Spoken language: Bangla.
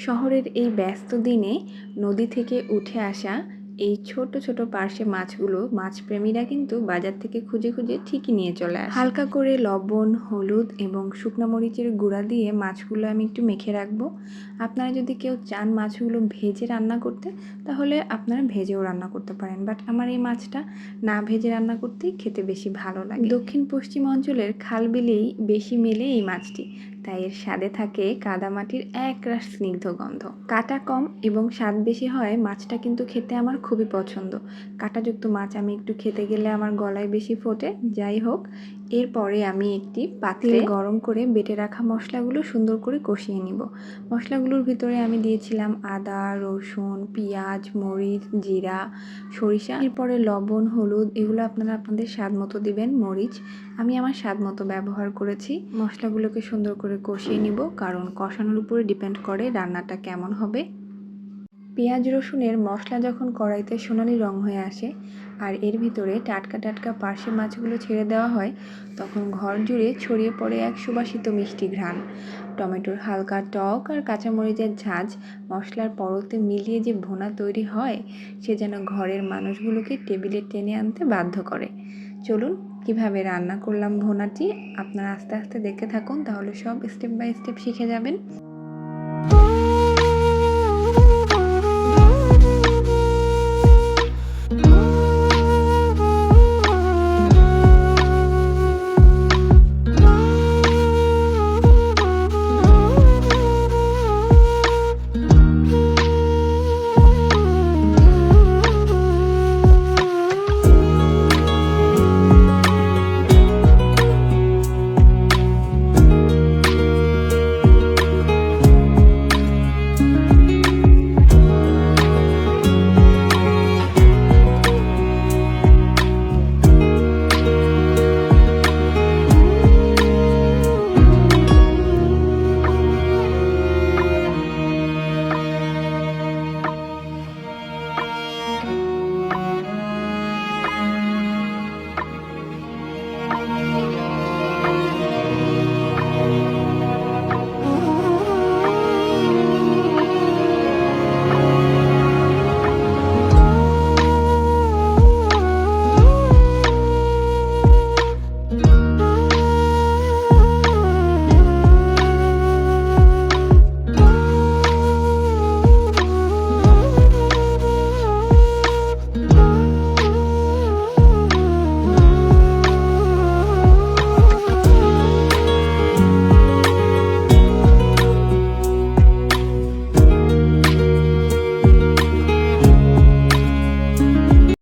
শহরের এই ব্যস্ত দিনে নদী থেকে উঠে আসা এই ছোট ছোট পার্শে মাছগুলো মাছপ্রেমীরা কিন্তু বাজার থেকে খুঁজে খুঁজে ঠিকই নিয়ে চলে আসে। হালকা করে লবণ, হলুদ এবং শুকনো মরিচের গুঁড়া দিয়ে মাছগুলো আমি একটু মেখে রাখব। আপনারা যদি কেউ চান মাছগুলো ভেজে রান্না করতে, তাহলে আপনারা ভেজেও রান্না করতে পারেন। বাট আমার এই মাছটা না ভেজে রান্না করতেই খেতে বেশি ভালো লাগে। দক্ষিণ পশ্চিম অঞ্চলের খাল বিলেই বেশি মেলে এই মাছটি। তাই এর স্বাদে থাকে কাদামাটির একরাশ স্নিগ্ধ গন্ধ। কাটা কম এবং স্বাদ বেশি হয় মাছটা কিন্তু খেতে আমার খুবই পছন্দ। কাঁটাযুক্ত মাছ আমি একটু খেতে গেলে আমার গলায় বেশি ফোটে। যাই হোক এরপরে আমি একটি পাতিলে গরম করে বেটে রাখা মশলাগুলো সুন্দর করে কষিয়ে নিব। মশলাগুলোর ভিতরে আমি দিয়েছিলাম আদা রসুন পেঁয়াজ মরিচ জিরা সরিষা এরপরে লবণ হলুদ এগুলো আপনারা আপনাদের স্বাদ মতো দিবেন মরিচ। আমি আমার স্বাদ মতো ব্যবহার করেছি। মশলাগুলোকে সুন্দর করে কষিয়ে নিব, কারণ কষানোর উপরে ডিপেন্ড করে রান্নাটা কেমন হবে। পেঁয়াজ, রসুনের মশলা যখন কড়াইতে সোনালি রং হয়ে আসে আর এর ভিতরে টাটকা টাটকা পার্শে মাছগুলো ছেড়ে দেওয়া হয়, তখন ঘর জুড়ে ছড়িয়ে পড়ে এক সুবাসিত মিষ্টি ঘ্রাণ। টমেটোর হালকা টক আর কাঁচামরিচের ঝাঁঝ মশলার পরতে মিলিয়ে যে ভোনা তৈরি হয়, সে যেন ঘরের মানুষগুলোকে টেবিলে টেনে আনতে বাধ্য করে। চলুন কীভাবে রান্না করলাম ভোনাটি, আপনারা আস্তে আস্তে দেখে থাকুন, তাহলে সব স্টেপ বাই স্টেপ শিখে যাবেন।